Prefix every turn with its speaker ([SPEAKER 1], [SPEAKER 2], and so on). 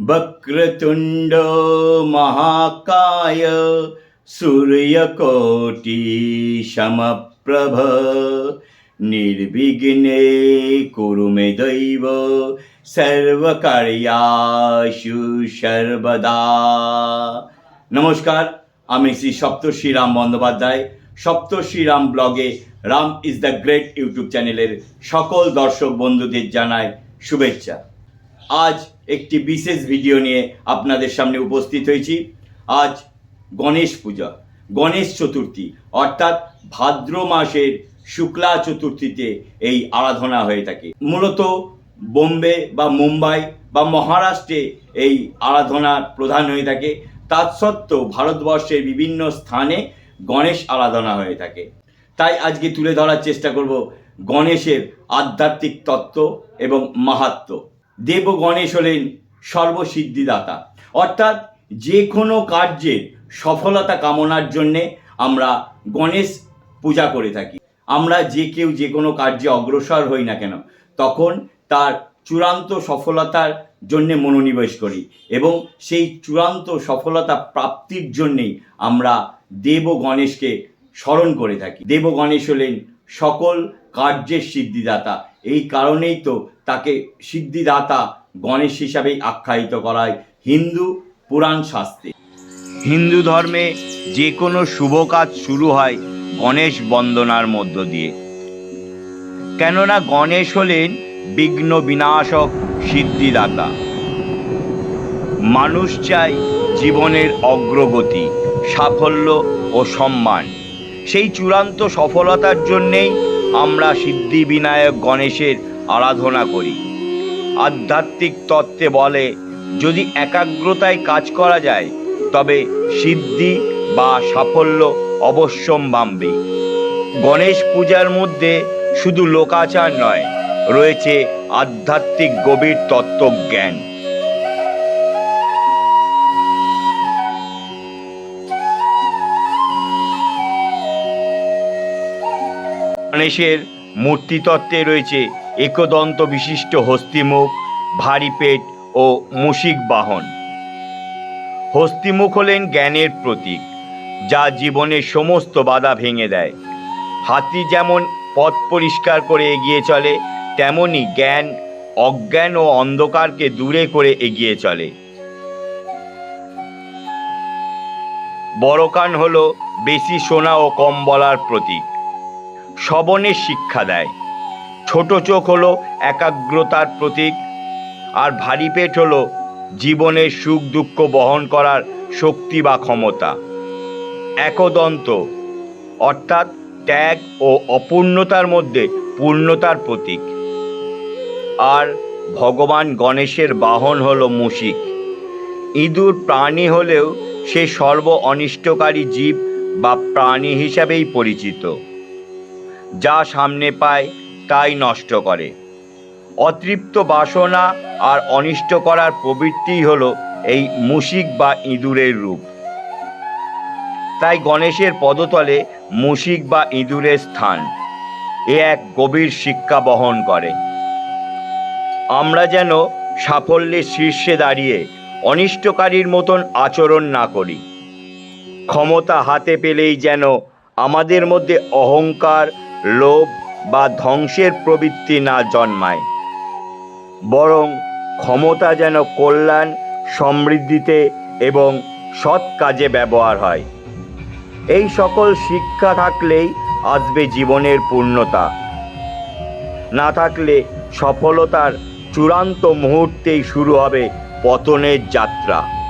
[SPEAKER 1] वक्रतुण्ड महाकाय सूर्यकोटि समप्रभ निर्विघ्ने कुरु मे दैव সর্বকার্যাশু সর্বদা নমস্কার আমি শ্রী সপ্তর্ষি রাম বন্দ্যোপাধ্যায় সপ্তর্ষি রাম ব্লগে Ram is the great YouTube চ্যানেলের সকল দর্শক বন্ধুদের জানাই শুভেচ্ছা আজ একটি বিশেষ ভিডিও নিয়ে আপনাদের সামনে উপস্থিত হয়েছি। আজ গণেশ পূজা, গণেশ চতুর্থী, অর্থাৎ ভাদ্র মাসের শুক্লা চতুর্থীতে এই আরাধনা হয়ে থাকে। মূলত বোম্বে বা মুম্বাই বা মহারাষ্ট্রে এই আরাধনা প্রধান হয়ে থাকে। তৎসত্ত্বেও ভারতবর্ষের বিভিন্ন স্থানে গণেশ আরাধনা হয়ে থাকে। তাই আজকে তুলে ধরার চেষ্টা করব গণেশের আধ্যাত্মিক তত্ত্ব এবং মাহাত্ম্য। দেব গণেশ হলেন সর্বসিদ্ধিদাতা। অর্থাৎ যে কোনো কার্যের সফলতা কামনার জন্যে আমরা গণেশ পূজা করে থাকি। আমরা যে কেউ যে কোনো কার্যে অগ্রসর হই না কেন, তখন তার চূড়ান্ত সফলতার জন্যে মনোনিবেশ করি এবং সেই চূড়ান্ত সফলতা প্রাপ্তির জন্যেই আমরা দেব গণেশকে স্মরণ করে থাকি। দেব গণেশ হলেন সকল কার্যের সিদ্ধিদাতা। এই কারণেই তো তাকে সিদ্ধিদাতা গণেশ হিসাবেই আখ্যায়িত করা হয় হিন্দু পুরাণ শাস্ত্রে। হিন্দু ধর্মে যে কোনো শুভ কাজ শুরু হয় গণেশ বন্দনার মধ্য দিয়ে। কেননা গণেশ হলেন বিঘ্ন বিনাশক সিদ্ধিদাতা। মানুষ চায় জীবনের অগ্রগতি, সাফল্য ও সম্মান। সেই চূড়ান্ত সফলতার জন্যেই আমরা সিদ্ধি বিনায়ক গণেশের আরাধনা করি। আধ্যাত্মিক তত্ত্বে বলে, যদি একাগ্রতায় কাজ করা যায়, তবে সিদ্ধি বা সাফল্য অবশ্যম্ভাবী। গণেশ পূজার মধ্যে শুধু লোকাচার নয়, রয়েছে আধ্যাত্মিক গভীর তত্ত্বজ্ঞান। গণেশের মূর্তিতত্ত্বে রয়েছে একদন্ত বিশিষ্ট হস্তিমুখ, ভারী পেট ও মুশিক বাহন। হস্তিমুখ হলেন জ্ঞানের প্রতীক, যা জীবনের সমস্ত বাধা ভেঙে দেয়। হাতি যেমন পথ পরিষ্কার করে এগিয়ে চলে, তেমনি জ্ঞান, অজ্ঞান ও অন্ধকারকে দূরে করে এগিয়ে চলে। বড়কান হল বেশি শোনা ও কম বলার প্রতীক। শ্রবণের শিক্ষা দেয়। ছোট চোখ হলো একাগ্রতার প্রতীক, আর ভারী পেট হলো জীবনের সুখ দুঃখ বহন করার শক্তি বা ক্ষমতা। একদন্ত, অর্থাৎ ত্যাগ ও অপূর্ণতার মধ্যে পূর্ণতার প্রতীক। আর ভগবান গণেশের বাহন হলো মুশিক ইঁদুর প্রাণী হলেও সে সর্ব অনিষ্টকারী জীব বা প্রাণী হিসাবেই পরিচিত। যা সামনে পায় তাই নষ্ট করে। অতৃপ্ত বাসনা আর অনিষ্ট করার প্রবৃত্তিই হল এই মুশিক বা ইঁদুরের রূপ। তাই গণেশের পদতলে মুশিক বা ইঁদুরের স্থান। এ এক গভীর শিক্ষা বহন করে। আমরা যেন সাফল্যের শীর্ষে দাঁড়িয়ে অনিষ্টকারীর মতন আচরণ না করি। ক্ষমতা হাতে পেলেই যেন আমাদের মধ্যে অহংকার, লোভ বা ধ্বংসের প্রবৃত্তি না জন্মায়। বরং ক্ষমতা যেন কল্যাণ, সমৃদ্ধিতে এবং সৎ কাজে ব্যবহার হয়। এই সকল শিক্ষা থাকলেই আসবে জীবনের পূর্ণতা। না থাকলে সফলতার চূড়ান্ত মুহূর্তেই শুরু হবে পতনের যাত্রা।